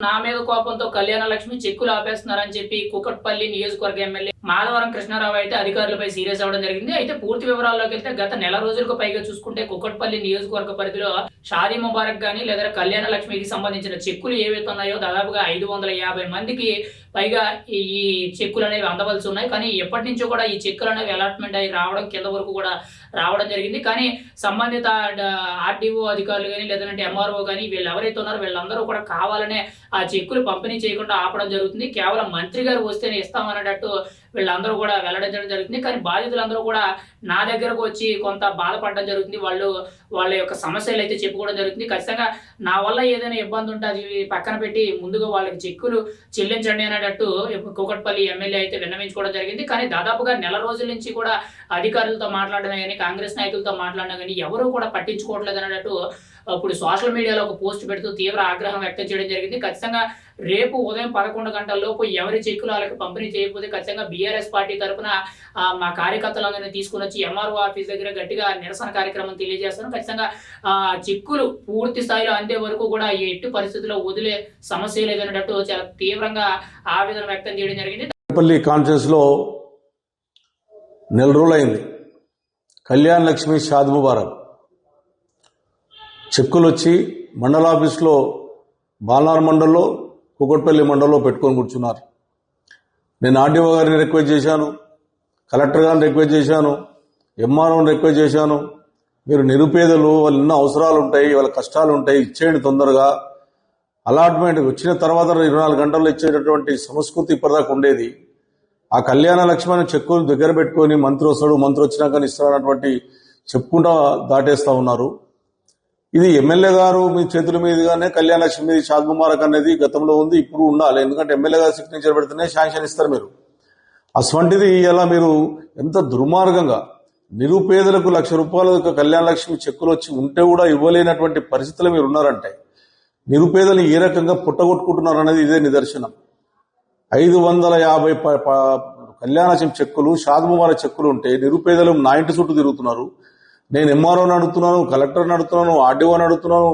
నా మీద కోపంతో కళ్యాణ లక్ష్మి చెక్కులు ఆపేస్తున్నారని చెప్పి కుకట్పల్లి నియోజకవర్గ ఎమ్మెల్యే మాధవరం కృష్ణారావు అయితే అధికారులపై సీరియస్ అవ్వడం జరిగింది. అయితే పూర్తి వివరాల్లోకి వెళ్తే గత నెల రోజులకు పైగా చూసుకుంటే కుక్కట్పల్లి నియోజకవర్గ పరిధిలో షాదీ ముబారక్ గానీ లేదా కళ్యాణ లక్ష్మికి సంబంధించిన చెక్కులు ఏవైతే ఉన్నాయో దాదాపుగా ఐదు వందల యాభై మందికి పైగా ఈ చెక్కులు అనేవి అందవలసి ఉన్నాయి. కానీ ఎప్పటి నుంచో కూడా ఈ చెక్కులు అనేవి అలాట్మెంట్ అయ్యి రావడం కింద వరకు కూడా రావడం జరిగింది. కానీ సంబంధిత ఆర్డీఓ అధికారులు కానీ లేదంటే ఎంఆర్ఓ కానీ వీళ్ళు ఎవరైతే ఉన్నారో వీళ్ళందరూ కూడా కావాలనే ఆ చెక్కులు పంపిణీ చేయకుండా ఆపడం జరుగుతుంది. కేవలం మంత్రి గారు వస్తేనే ఇస్తామనేటట్టు వీళ్ళందరూ కూడా వెల్లడించడం జరుగుతుంది. కానీ బాధితులందరూ కూడా నా దగ్గరకు వచ్చి కొంత బాధపడడం జరుగుతుంది. వాళ్ళు వాళ్ళ యొక్క సమస్యలు అయితే చెప్పుకోవడం జరుగుతుంది. ఖచ్చితంగా నా వల్ల ఏదైనా ఇబ్బంది ఉంటే అది పక్కన పెట్టి ముందుగా వాళ్ళకి చెక్కులు చెల్లించండి అనేటట్టు కూకట్పల్లి ఎమ్మెల్యే అయితే విన్నవించుకోవడం జరిగింది. కానీ దాదాపుగా నెల రోజుల నుంచి కూడా అధికారులతో మాట్లాడడం కానీ కాంగ్రెస్ నాయకులతో మాట్లాడడం కానీ ఎవరూ కూడా పట్టించుకోవట్లేదు అనేటట్టు ఇప్పుడు సోషల్ మీడియాలో ఒక పోస్ట్ పెడుతూ తీవ్ర ఆగ్రహం వ్యక్తం చేయడం జరిగింది. ఖచ్చితంగా రేపు ఉదయం పదకొండు గంటల లోపు ఎవరి చెక్కులు వాళ్ళకి పంపిణీ చేయకపోతే ఖచ్చితంగా బీఆర్ఎస్ పార్టీ తరఫున మా కార్యకర్తలందరినీ తీసుకుని వచ్చి ఎంఆర్ఓ ఆఫీస్ దగ్గర గట్టిగా నిరసన కార్యక్రమం తెలియజేస్తాను. ఖచ్చితంగా ఆ చెక్కులు పూర్తి స్థాయిలో అందే వరకు కూడా ఎట్టి పరిస్థితుల్లో వదిలే సమస్య లేదనేటట్టు చాలా తీవ్రంగా ఆవేదన వ్యక్తం చేయడం జరిగింది. పల్లి కాన్ఫరెన్స్లో నెల రోజులైంది. కళ్యాణ్ లక్ష్మి షాద్ ముబారక్ చెక్కులు వచ్చి మండలాఫీస్లో బాలనార్ మండల్లో కుకట్పల్లి మండల్లో పెట్టుకొని కూర్చున్నారు. నేను ఆర్డీఓ గారిని రిక్వెస్ట్ చేశాను కలెక్టర్ గారిని రిక్వెస్ట్ చేశాను ఎంఆర్ఓని రిక్వెస్ట్ చేశాను. మీరు నిరుపేదలు వాళ్ళు ఎన్నో అవసరాలు ఉంటాయి వాళ్ళ కష్టాలు ఉంటాయి ఇచ్చేయండి తొందరగా. అలాట్మెంట్ వచ్చిన తర్వాత ఇరవై నాలుగు గంటల్లో ఇచ్చేటటువంటి సంస్కృతి ఇప్పటిదాకా ఉండేది. ఆ కళ్యాణ లక్ష్మణ చెక్కులు దగ్గర పెట్టుకొని మంత్రి వస్తాడు మంత్రి వచ్చినాక ఇస్తాడన్నటువంటి చెప్పుకుంటా దాటేస్తూ ఉన్నారు. ఇది ఎమ్మెల్యే గారు మీ చేతుల మీదుగానే కళ్యాణ లక్ష్మి షాద్ ముబారక్ అనేది గతంలో ఉంది ఇప్పుడు ఉండాలి. ఎందుకంటే ఎమ్మెల్యే గారు సిగ్నేచర్ పెడితేనే శాంక్షన్ ఇస్తారు మీరు. అటువంటిది ఇలా మీరు ఎంత దుర్మార్గంగా నిరుపేదలకు లక్ష రూపాయల కళ్యాణ లక్ష్మి చెక్కులు వచ్చి ఉంటే కూడా ఇవ్వలేనటువంటి పరిస్థితులు మీరు ఉన్నారంటే నిరుపేదలు ఏ రకంగా పుట్టగొట్టుకుంటున్నారు అనేది ఇదే నిదర్శనం. ఐదు వందల యాభై ప- ప- కళ్యాణలక్ష్మి చెక్కులు షాద్ముబార చెక్కులు ఉంటే నిరుపేదలు నా ఇంటి చుట్టూ తిరుగుతున్నారు. నేను ఎంఆర్ఓని అడుగుతున్నాను కలెక్టర్ని అడుగుతున్నాను ఆర్డీఓని అడుగుతున్నాను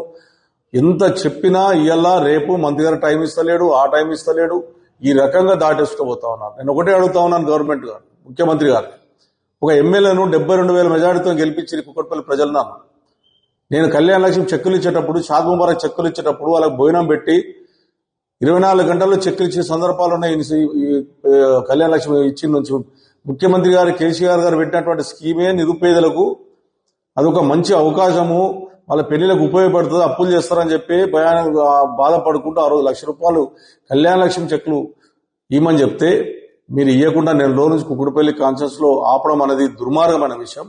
ఎంత చెప్పినా ఇయ్యాల రేపు మంత్రి గారు టైం ఇస్తలేడు ఆ టైం ఇస్తలేడు. ఈ రకంగా దాటేసుకోబోతా ఉన్నారు నేను ఒకటే అడుగుతా ఉన్నాను గవర్నమెంట్ గారు ముఖ్యమంత్రి గారు. ఒక ఎమ్మెల్యేను డెబ్బై రెండు వేల మెజారిటీతో గెలిపించి కుక్కట్పల్లి ప్రజలను నేను కళ్యాణ లక్ష్మి చెక్కులు ఇచ్చేటప్పుడు షాద్ ముబారక్ చెక్కులు ఇచ్చేటప్పుడు వాళ్ళకి భోజనం పెట్టి ఇరవై నాలుగు గంటల్లో చెక్కులు ఇచ్చిన సందర్భాలు ఉన్నాయి. కళ్యాణ లక్ష్మి ఇచ్చిన నుంచి ముఖ్యమంత్రి గారు కేసీఆర్ గారు పెట్టినటువంటి స్కీమే నిరుపేదలకు అదొక మంచి అవకాశము. వాళ్ళ పెళ్ళిలకు ఉపయోగపడుతుంది అప్పులు చేస్తారని చెప్పి భయాన బాధపడుకుంటూ ఆ రోజు లక్ష రూపాయలు కళ్యాణ లక్ష్మి చెక్లు ఇవ్వమని చెప్తే మీరు ఇవ్వకుండా నేను రోజు నుంచి కుక్కడిపల్లి కాన్షియస్లో ఆపడం అనేది దుర్మార్గమైన విషయం.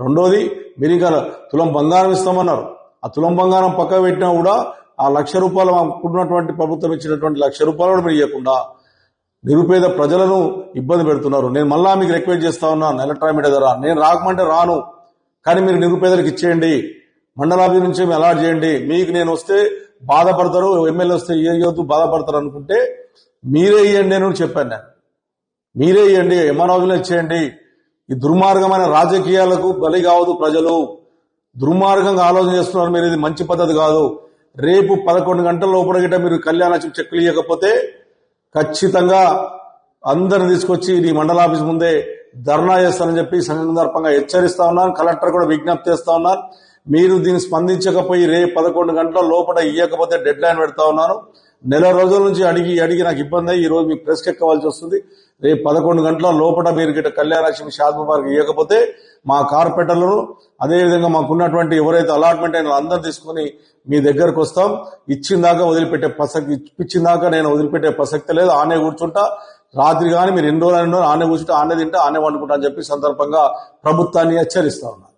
రెండోది మీరు ఇంకా తులం బంగారం ఇస్తామన్నారు. ఆ తులం బంగారం పక్క పెట్టినా కూడా ఆ లక్ష రూపాయలు మాకున్నటువంటి ప్రభుత్వం ఇచ్చినటువంటి లక్ష రూపాయలు కూడా మీరు ఇవ్వకుండా నిరుపేద ప్రజలను ఇబ్బంది పెడుతున్నారు. నేను మళ్ళా మీకు రిక్వెస్ట్ చేస్తా ఉన్నాను ఎలక్ట్రానిక్ మీడియా ద్వారా. నేను రాకమంటే రాను. కానీ మీరు నిరుపేదలకు ఇచ్చేయండి. మండలాభి నుంచి అలాట్ చేయండి. మీకు నేను వస్తే బాధపడతారు ఎమ్మెల్యే వస్తే ఇవ్వద్దు బాధపడతారు అనుకుంటే మీరే ఇవ్వండి అని చెప్పాను నేను. మీరే ఇవ్వండి ఎంఆర్ఓలో ఇచ్చేయండి. ఈ దుర్మార్గమైన రాజకీయాలకు బలి కావద్దు ప్రజలు. దుర్మార్గంగా ఆలోచన చేస్తున్నారు మీరు ఇది మంచి పద్ధతి కాదు. రేపు పదకొండు గంటల లోపల గిట్ట మీరు కళ్యాణ చెక్కులు ఇవ్వకపోతే ఖచ్చితంగా అందరిని తీసుకొచ్చి నీ మండలాఫీస్ ముందే ధర్నా చేస్తానని చెప్పి సందర్భంగా హెచ్చరిస్తా ఉన్నాను. కలెక్టర్ కూడా విజ్ఞప్తి చేస్తా ఉన్నాను. మీరు దీన్ని స్పందించకపోయి రేపు పదకొండు గంటల లోపల ఇవ్వకపోతే డెడ్ లైన్ పెడతా ఉన్నాను. నెల రోజుల నుంచి అడిగి అడిగి నాకు ఇబ్బంది అయ్యి ఈ రోజు మీకు ప్రెస్కి ఎక్కవలసి వస్తుంది. రేపు పదకొండు గంటల లోపల మీరు గిట్ట కళ్యాణలక్ష్మి శాస్త్ర పార్క్ ఇవ్వకపోతే మా కార్పొరేటర్లను అదేవిధంగా మాకున్నటువంటి ఎవరైతే అలాట్మెంట్ అయిన అందరు తీసుకుని మీ దగ్గరకు వస్తాం. ఇచ్చిందాక వదిలిపెట్టే ప్రసక్తి ఇచ్చిందాక నేను వదిలిపెట్టే ప్రసక్తి లేదు. ఆనే కూర్చుంటా. రాత్రి కానీ మీరు ఎన్ని రోజులు ఎన్ని ఆనే కూర్చుంటే ఆనే తింటే ఆనే వండుకుంటా అని చెప్పి సందర్భంగా ప్రభుత్వాన్ని హెచ్చరిస్తా ఉన్నారు.